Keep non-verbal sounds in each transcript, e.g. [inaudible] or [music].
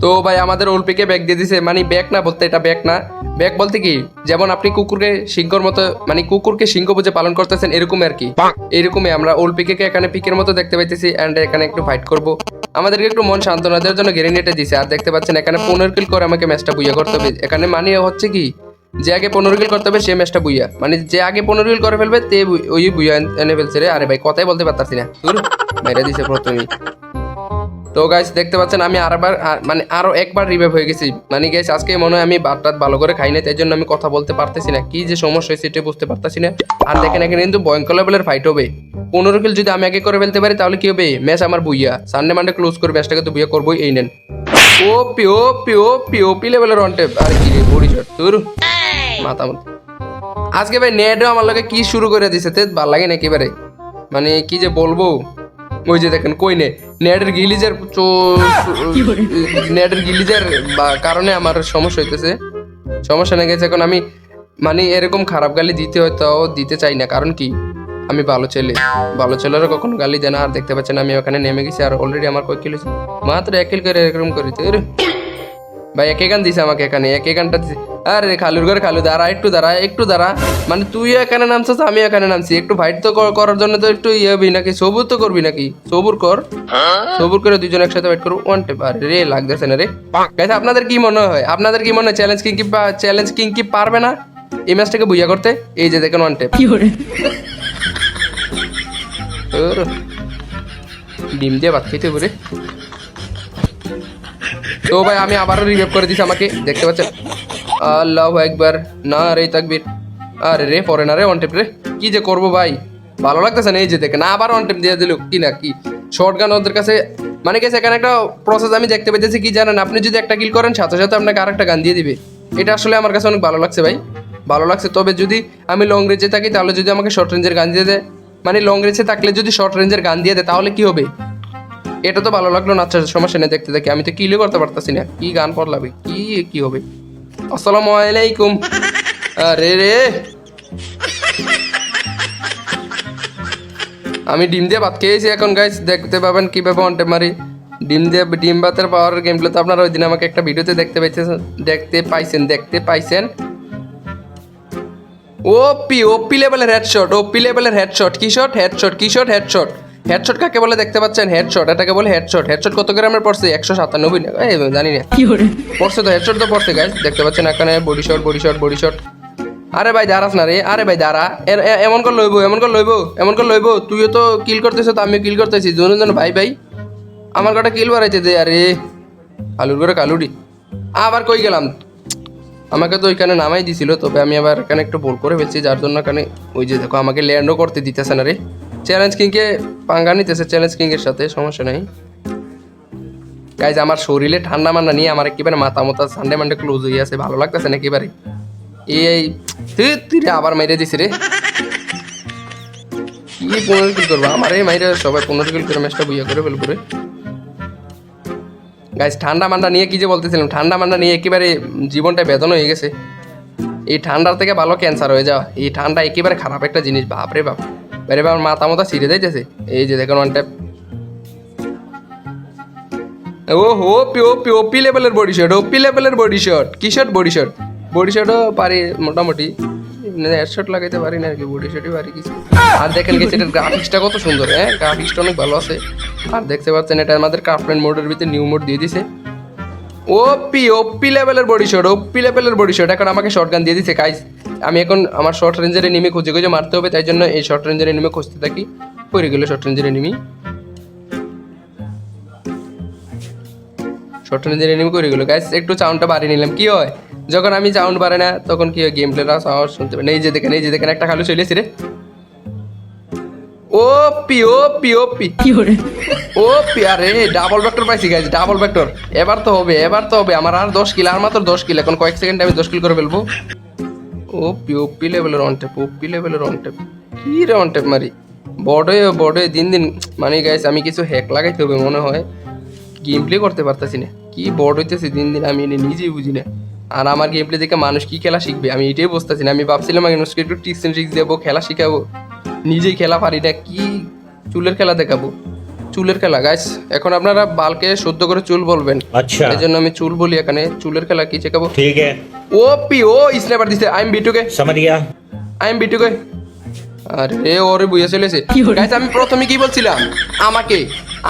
তো ভাই আমাদের ওলপিকে ব্যাগ দিয়ে দিছে। মানে ব্যাগ না বলতে এটা ব্যাগ না। ব্যাগ বলতে কি যেমন আপনি কুকুরকে সিংহর মতো মানে কুকুরকে সিংহ বুঝে পালন করতেছেন এরকম আর কি। এরকমই আমরা ওলপিকে এখানে পিকের মতো দেখতে পাইতেছি অ্যান্ড এখানে একটু ফাইট করব। আমাদেরকে একটু মন সান্ত্বনা দেওয়ার জন্য গ্রেনেটে দিছে। আর দেখতে পাচ্ছেন এখানে পনেরো কিল করে আমাকে ম্যাচটা বুইয়া করতে হবে। এখানে মানে হচ্ছে কি যে আগে পনেরো কিল করতে হবে সে ম্যাচটা বুইয়া। মানে যে আগে পনেরো কিল করে ফেলবে তে ওই বুইয়া এনে- ফেলছে রে। আরে ভাই কথাই বলতে পারতাছি না। মেরে দিছে প্রথমেই। তো গাইস দেখতে পাচ্ছেন আমি আরবার আর- মানে আরও একবার রিভাইভ হয়ে গেছি। মানে গাইস আজকে মনে হয় আমি ভাত টাত ভালো করে খাই না তাই জন্য আমি কথা বলতে পারতেছি না। কি যে সমস্যা হয়েছে এটা বুঝতে পারতেছি না। আর দেখেন এখানে কিন্তু ভয়ঙ্কর লেভেলের ফাইট হবে। পনেরো কিল যদি আমি আগে করে ফেলতে পারি, তাহলে কি হবে? ম্যাচ আমার বুইয়া। সানডে মানডে ক্লোজ করে ম্যাচটাকে তো বুইয়া করবোই, এই নেন। O P O P O P O P লেভেলের অন টেপ আর কি রে বড়ি শট তোর মাথা মতো। আজকে ভাই নেটও আমার লগে কি শুরু করে দিছে, তে ভালো লাগে না একেবারে। মানে কি যে বলব? ওই যে দেখেন কই নে? নেটের গিলিজের [laughs] নেটের গিলিজের বা- কারণে আমার সমস্যা হইতেছে। সমস্যা না গেছে এখন আমি মানে এরকম খারাপ গালি দিতে হয়তো দিতে চাই না। কারণ কি? আমি ভালো ছেলে। ভালো ছেলেরা কখনো গালি দেয় না। আর দেখতে পাচ্ছেন আমি ওখানে নেমে গেছি আর অলরেডি আমার কয়েক কিলো মাত্র এক কিল করে এরকম করি। তো এরে। ভাই একে গান দিছে আমাকে এখানে একে গানটা দিছে। আরে খালুর ঘরে খালু দাঁড়া একটু দাঁড়া একটু দাঁড়া। মানে তুই এখানে নামছিস আমি এখানে নামছি। একটু ফাইট তো করার জন্য তো একটু ইয়ে হবি নাকি সবুর তো করবি নাকি? সবুর কর। সবুর করে দুজন একসাথে ফাইট করব। ওয়ান টেপ আরে রে লাগতেছে না রে। গাইস আপনাদের কি মনে হয়? আপনাদের কি মনে হয় চ্যালেঞ্জ কিং কি চ্যালেঞ্জ কিং কি পারবে না? এই ম্যাচটাকে বুঝা করতে? এই যে দেখেন ওয়ান টেপ ডিম দিয়ে ভাত খেতে হবে রে। তো ভাই, আমি আবারও রিভাইভ করে দিছি আমাকে। দেখতে পাচ্ছেন? আল্লাহ একবার না রে তাকবীর। আরে রে, পরে না রে ওয়ান টেপ রে। কি যে করব ভাই? ভালো লাগতেছে না এই যে দেখেন, আবার ওয়ান টেপ দিয়ে দিল। কি না কি? শর্ট গান ওদের কাছে মানে গেছে, এখানে একটা প্রসেস আমি দেখতে পেতেছি কি জানেন? আপনি যদি একটা কিল করেন, সাথে সাথে আপনাকে আরেকটা গান দিয়ে দিবে। এটা আসলে আমার কাছে অনেক ভালো লাগছে ভাই। ভালো লাগছে, তবে যদি আমি লং রেঞ্জে থাকি, তাহলে যদি আমাকে শর্ট রেঞ্জের গান দিয়ে দেয়। মানে লং রেঞ্জে থাকলে যদি শর্ট রেঞ্জের গান দিয়ে দেয়, তাহলে কি হবে? এটা তো ভালো লাগল না আচ্ছা সমস্যা দেখতে দেখি। আমি তো কিলে করতে পারতাছি না। কি গান পড়লাবে কি কি হবে? আসসালামু আলাইকুম। আরে রে। আমি ডিম দিয়ে ভাত খেয়েছি এখন গাইস দেখতে পাবেন কীভাবে অন্টে মারি। ডিম দিয়ে, ডিম ভাতের পাওয়ার গেম প্লে তো আপনারা ওই দিন আমাকে একটা ভিডিওতে দেখতে পাইছেন দেখতে পাইছেন দেখতে পাইছেন। ওপি ওপি লেভেলের হেডশট ওপি লেভেলের হেডশট কি শট হেডশট কি শট হেডশট হেডশট কাকে বলে দেখতে পাচ্ছেন? হেডশট এটাকে বলে হেডশট হেডশট কত গ্রামের পড়ছে? একশো সাতানব্বই এই জানি না। পড়ছে তো হেডশট তো পড়ছে গাইস দেখতে পাচ্ছেন এখানে body shot body shot body shot আরে ভাই দাঁড়াস না রে। আরে ভাই দাঁড়া। এমন করে লইব এমন করে লইবো এমন করে লইবো। তুইও তো কিল করতেছ তো আমিও কিল করতেছি। দুজন জন ভাই ভাই। আমার কটা কিল বাড়াইতে দে আরে। আলুর করে কালুডি আবার কই গেলাম? আমাকে তো ওইখানে নামাই দিছিল তবে আমি আবার এখানে একটু ভুল করে ফেলছি যার জন্য এখানে ওই যে দেখো আমাকে ল্যান্ডও করতে দিতেছে না রে। চ্যালেঞ্জ কিংকে পাঙ্গা নিতেছে চ্যালেঞ্জ কিংয়ের সাথে, সমস্যা নাই। গাইজ আমার শরীরে ঠান্ডা মান্ডা নিয়ে আমার একেবারে মাথা মতো সানডে মানডে ক্লোজ হয়ে আছে, ভালো লাগতেছে না একেবারে? এই তুই তুই আবার মাইরে দিছি রে। কি পনেরো কিল করব? আমার এই মাইরে সবাই পনেরো কিল করে ম্যাচটা বুইয়া করে ফেলব রে। গাইজ ঠান্ডা মান্ডা নিয়ে কি যে বলতেছিলাম, ঠান্ডা মান্ডা নিয়ে একেবারে জীবনটা বেদন হয়ে গেছে। এই ঠান্ডার থেকে ভালো ক্যান্সার হয়ে যাওয়া, এই ঠান্ডা একেবারে খারাপ একটা জিনিস বাপ রে বাপ। আরে বাবার মাথা মতো ছিঁড়ে যাইতেছে। এই যে দেখুন ওয়ান ট্যাপ ও হো পি, ও, পি ওপি লেভেলের বডি শট ওপি লেভেলের বডি শট কি শট বডি শট বডি শটও পারি মোটামুটি। হেডশট লাগাইতে পারি না আর কি বডি শটই পারি কিছু। আর দেখেন গেছে এটার গ্রাফিক্সটা কত সুন্দর হ্যাঁ? গ্রাফিক্সটা অনেক ভালো আছে। আর দেখতে পাচ্ছেন, এটা আমাদের ক্রাফটম্যান মোডের ভিতরে নিউ মোড দিয়ে দিছে। ওপি ওপি লেভেলের বডি শট ওপি লেভেলের বডি শট এখন আমাকে শর্ট গান দিয়ে দিছে গাইস আমি এখন আমার শর্ট রেঞ্জের এনিমি খুঁজে খুঁজে মারতে হবে তাই জন্য এই শর্ট রেঞ্জের এনিমি খুঁজতে থাকি। পড়ে গেল শর্ট রেঞ্জের এনিমি শর্ট রেঞ্জের এনিমি করে গেল। গাইস একটু সাউন্ডটা বাড়িয়ে নিলাম। কি হয়? যখন আমি সাউন্ড বাড়ে না তখন কি হয়? গেম প্লেটা সাউন্ড শুনতে না এই যে দেখেন এই যে দেখেন একটা খালু চলেছি রে। OP OP OP. O P আরে ডাবল ভেক্টর পাইছি গাইজ ডাবল ভেক্টর এবার তো হবে এবার তো হবে। আমার আর দশ কিল আর মাত্র দশ কিল এখন কয়েক সেকেন্ডে আমি দশ কিল করে ফেলব। ও পি ও লেভেলের অন টেপ ও লেভেলের অন টেপ কি রে অন টেপ মারি? বড়ে বড়ে দিন দিন। মানে গাইজ আমি কিছু হ্যাক লাগাইতে হবে মনে হয়। গেম প্লে করতে পারতাছি না। কি বড় হইতেছে দিন দিন, আমি নিজেই বুঝি না। আর আমার গেম প্লে দেখে মানুষ কি খেলা শিখবে? আমি এটাই বুঝতেছি না। আমি ভাবছিলাম মানুষকে একটু ট্রিক্স দেবো, খেলা শিখাবো। নিজেই খেলা পারি না, কি চুলের খেলা দেখাবো? চুলের খেলা গাইস এখন আপনারা বালকে শুদ্ধ করে চুল বলবেন अच्छा এই জন্য আমি চুল বলি এখানে চুলের খেলা কি শেখাবো ठीक है ও পি ও স্ন্যাপার দিছে আই এম বিটুকে समझ गया আই এম বিটুকে আরে ওরে বুঝে চলেছে গাইস আমি প্রথমে কি বলছিলাম আমাকে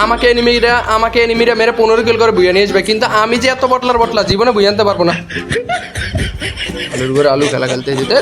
আমাকে এনিমিরা আমাকে এনিমিরা মেরে পনেরো কিল করে বুঝে নিয়ে আসবে কিন্তু আমি যে এত বটলার বটলা জীবনে বুঝে আনতে পারবো না [laughs] আলুর করে আলু খেলা খেলতে যেতে